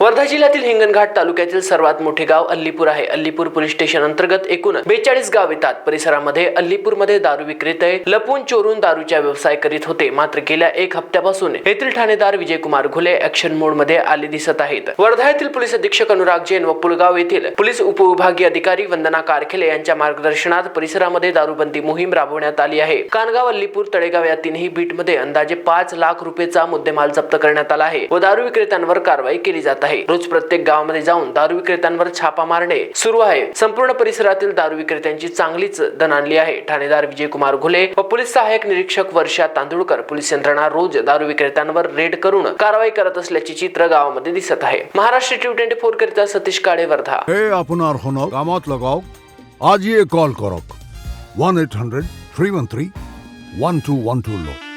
वर्धा जिल्ह्यातील हिंगणघाट तालुक्यातील सर्वात मोठे गाव अल्लीपूर आहे. अल्लीपूर पोलीस स्टेशन अंतर्गत एकूण बेचाळीस गाव येतात. परिसरामध्ये अल्लीपूरमध्ये दारू विक्रेते लपून चोरून दारूचा व्यवसाय करीत होते. मात्र गेल्या एक हप्त्यापासून येथील ठाणेदार विजयकुमार घुले ऍक्शन मोडमध्ये आले दिसत आहेत. वर्धा येथील पोलीस अधीक्षक अनुराग जैन व पुलगाव येथील पोलीस उपविभागीय अधिकारी वंदना कारखेले यांच्या मार्गदर्शनात परिसरामध्ये दारूबंदी मोहीम राबवण्यात आली आहे. कानगाव अल्लीपूर तळेगाव या तीनही बीटमध्ये अंदाजे पाच लाख रुपयेचा मुद्देमाल जप्त करण्यात आला आहे व दारू विक्रेत्यांवर कारवाई केली जात आहे. आहे. रोज प्रत्येक गावामध्ये जाऊन दारू विक्रेत्यांवर छापा मारणे सुरू आहे. संपूर्ण परिसरातील दारू विक्रेत्यांची चांगलीच दणाणली आहे. ठाणेदार विजयकुमार घुले व पोलीस सहाय्यक निरीक्षक वर्षा तांदुळकर पोलीस यंत्रणा रोज दारू विक्रेत्यांवर रेड करून कारवाई करत असल्याचे चित्र गावामध्ये दिसत आहे. महाराष्ट्र टी ट्वेंटी फोर करिता सतीश काळे वर्धा हे आपण कामात लगाव. आज ये कॉल करो. One eight hundred three one three one two one two low